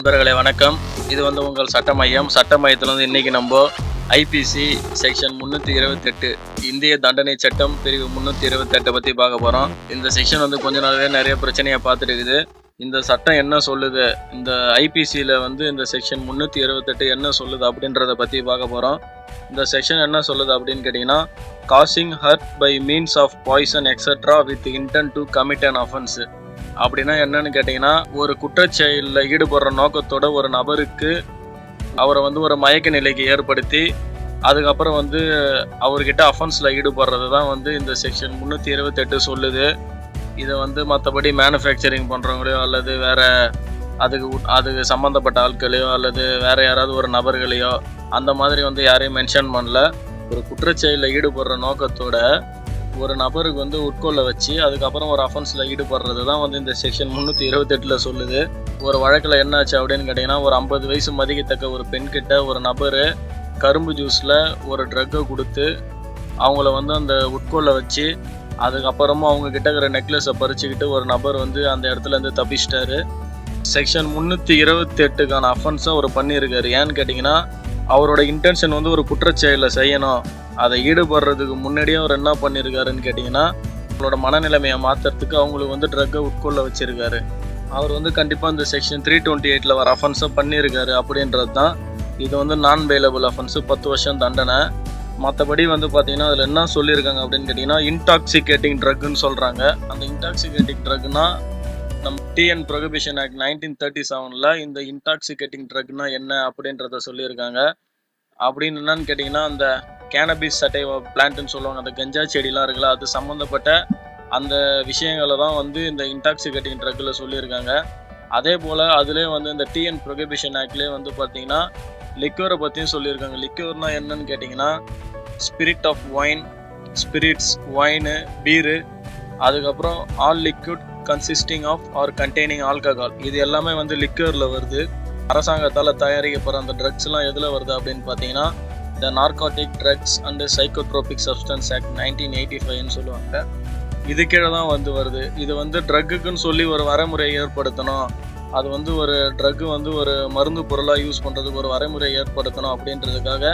நண்பர்களே வணக்கம். இது வந்து உங்கள் சட்ட மையம். சட்ட மையத்தில் வந்து இன்றைக்கி நம்ம ஐபிசி செக்ஷன் முந்நூற்றி இருபத்தெட்டு இந்திய தண்டனை சட்டம் பிரிவு முந்நூற்றி இருபத்தெட்டை பற்றி பார்க்க போகிறோம் இந்த செக்ஷன் வந்து கொஞ்ச நாளாகவே நிறைய பிரச்சனையை பார்த்துருக்குது இந்த சட்டம் என்ன சொல்லுது? இந்த ஐபிசியில் வந்து இந்த செக்ஷன் முந்நூற்றி இருபத்தெட்டு என்ன சொல்லுது அப்படின்றத பற்றி பார்க்க போகிறோம் இந்த செக்ஷன் என்ன சொல்லுது அப்படின்னு கேட்டிங்கன்னா causing hurt by means of poison extra with intent to commit an offence அப்படின்னா என்னன்னு கேட்டிங்கன்னா ஒரு குற்றச்செயலில் ஈடுபடுற நோக்கத்தோட ஒரு நபருக்கு அவரை வந்து ஒரு மயக்க நிலைக்கு ஏற்படுத்தி அதுக்கப்புறம் வந்து அவர்கிட்ட அஃபென்ஸில் ஈடுபடுறது தான் வந்து இந்த செக்ஷன் முந்நூற்றி இருபத்தெட்டு சொல்லுது. இதை வந்து மற்றபடி மேனுஃபேக்சரிங் பண்ணுறவங்களையோ அல்லது வேறு அதுக்கு அதுக்கு சம்மந்தப்பட்ட ஆட்களையோ அல்லது வேறு யாராவது ஒரு நபர்களையோ அந்த மாதிரி வந்து யாரையும் மென்ஷன் பண்ணல. ஒரு குற்றச்செயலில் ஈடுபடுற நோக்கத்தோட ஒரு நபருக்கு வந்து உட்கொள்ள வச்சு அதுக்கப்புறம் ஒரு அஃபென்ஸில் ஈடுபடுறது தான் வந்து இந்த செக்ஷன் முந்நூற்றி இருபத்தெட்டில் சொல்லுது. ஒரு வழக்கில் என்னாச்சு அப்படின்னு கேட்டிங்கன்னா ஒரு ஐம்பது வயசு மதிக்கத்தக்க ஒரு பெண்கிட்ட ஒரு நபர் கரும்பு ஜூஸில் ஒரு ட்ரக்கை கொடுத்து அவங்கள வந்து அந்த உட்கொள்ள வச்சு அதுக்கப்புறமா அவங்க கிட்ட இருக்கிற நெக்லஸை பறிச்சுக்கிட்டு ஒரு நபர் வந்து அந்த இடத்துல இருந்து தப்பிச்சிட்டாரு. செக்ஷன் முந்நூற்றி இருபத்தெட்டுக்கான அஃபென்ஸை அவர் பண்ணியிருக்காரு. ஏன்னு கேட்டிங்கன்னா அவரோட இன்டென்ஷன் வந்து ஒரு குற்றச்செயலை செய்யணும். அதை ஈடுபடுறதுக்கு முன்னாடியே அவர் என்ன பண்ணியிருக்காருன்னு கேட்டிங்கன்னா அவங்களோட மனநிலைமையை மாற்றுறதுக்கு அவங்களுக்கு வந்து ட்ரக்கை உட்கொள்ள வச்சிருக்காரு. அவர் வந்து கண்டிப்பாக இந்த செக்ஷன் த்ரீ டுவெண்ட்டி எயிட்டில் வர அஃபென்ஸை பண்ணியிருக்காரு அப்படின்றது தான். இது வந்து நான் பெயிலபிள் அஃபென்ஸு பத்து வருஷம் தண்டனை. மற்றபடி வந்து பார்த்தீங்கன்னா அதில் என்ன சொல்லியிருக்காங்க அப்படின்னு கேட்டிங்கன்னா இன்டாக்சிகேட்டிங் ட்ரக்குன்னு சொல்கிறாங்க அந்த இன்டாக்சிகேட்டிங் ட்ரக்குனால் நம்ம TN prohibition act nineteen thirty செவனில் இந்த இன்டாக்சிகேட்டிங் ட்ரக்னா என்ன அப்படின்றத சொல்லியிருக்காங்க. அப்படின்னு என்னன்னு கேட்டிங்கன்னா அந்த கேனபிஸ் சட்டை பிளான்ட்னு சொல்லுவாங்க அந்த கஞ்சா செடிலாம் இருக்குல்ல அது சம்மந்தப்பட்ட அந்த விஷயங்களை தான் வந்து இந்த இன்டாக்சிகேட்டிங் ட்ரக்கில் சொல்லியிருக்காங்க. அதே போல் அதுலேயே வந்து இந்த டிஎன் ப்ரொஹிபிஷன் ஆக்ட்லேயே வந்து பார்த்தீங்கன்னா லிக்யூரை பற்றியும் சொல்லியிருக்காங்க. லிக்யூர்னா என்னன்னு கேட்டிங்கன்னா spirit of wine spirits wine beer அதுக்கப்புறம் all liquid consisting of or containing alcohol இது எல்லாமே வந்து லிக்யூரில் வருது. அரசாங்கத்தால் தயாரிக்கப்படுற அந்த ட்ரக்ஸ்லாம் எதில் வருது அப்படின்னு பார்த்தீங்கன்னா the narcotic drugs and psychotropic substance act nineteen eighty ஃபைவ்னு சொல்லுவாங்க. இது கீழே தான் வந்து வருது. இது வந்து ட்ரக்குக்குன்னு சொல்லி ஒரு வரைமுறையை ஏற்படுத்தணும். அது வந்து ஒரு ட்ரக்கு வந்து ஒரு மருந்து பொருளாக யூஸ் பண்ணுறதுக்கு ஒரு வரைமுறை ஏற்படுத்தணும் அப்படின்றதுக்காக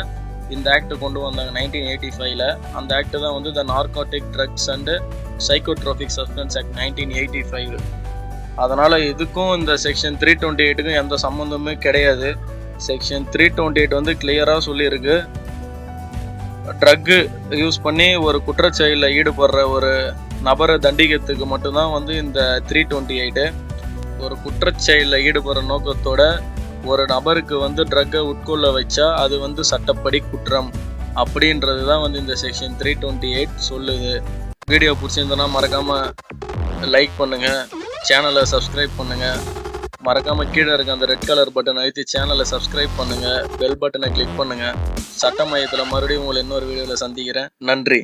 இந்த ஆக்ட் கொண்டு வந்தாங்க நைன்டீன் எயிட்டி ஃபைவ்ல அந்த ஆக்ட் தான் வந்து the narcotic drugs and psychotropic substance act nineteen eighty five அதனால் இதுக்கும் இந்த செக்ஷன் த்ரீ டுவெண்ட்டி எயிட்டுக்கும் எந்த சம்மந்தமே கிடையாது. செக்ஷன் த்ரீ டுவெண்ட்டி எயிட் வந்து கிளியராக சொல்லியிருக்கு. ட்ரக்கு யூஸ் பண்ணி ஒரு குற்றச்செயலில் ஈடுபடுற ஒரு நபரை தண்டிக்கிறதுக்கு மட்டும்தான் வந்து இந்த த்ரீ டுவெண்ட்டி எயிட்டு ஒரு குற்றச்செயலில் ஈடுபடுற நோக்கத்தோட ஒரு நபருக்கு வந்து ட்ரக்கை உட்கொள்ள வச்சா அது வந்து சட்டப்படி குற்றம். அப்படின்றது தான் வந்து இந்த செக்ஷன் த்ரீ டுவெண்ட்டி எயிட் சொல்லுது. வீடியோ பிடிச்சிருந்தனா மறக்காமல் லைக் பண்ணுங்கள் சேனலை சப்ஸ்கிரைப் பண்ணுங்கள் மறக்காமல் கீழே இருக்க அந்த ரெட் கலர் பட்டன் அழுத்தி சேனலை சப்ஸ்கிரைப் பண்ணுங்கள் பெல் பட்டனை கிளிக் பண்ணுங்கள் சட்ட மையத்தில் மறுபடியும் உங்களை இன்னொரு வீடியோவில் சந்திக்கிறேன். நன்றி.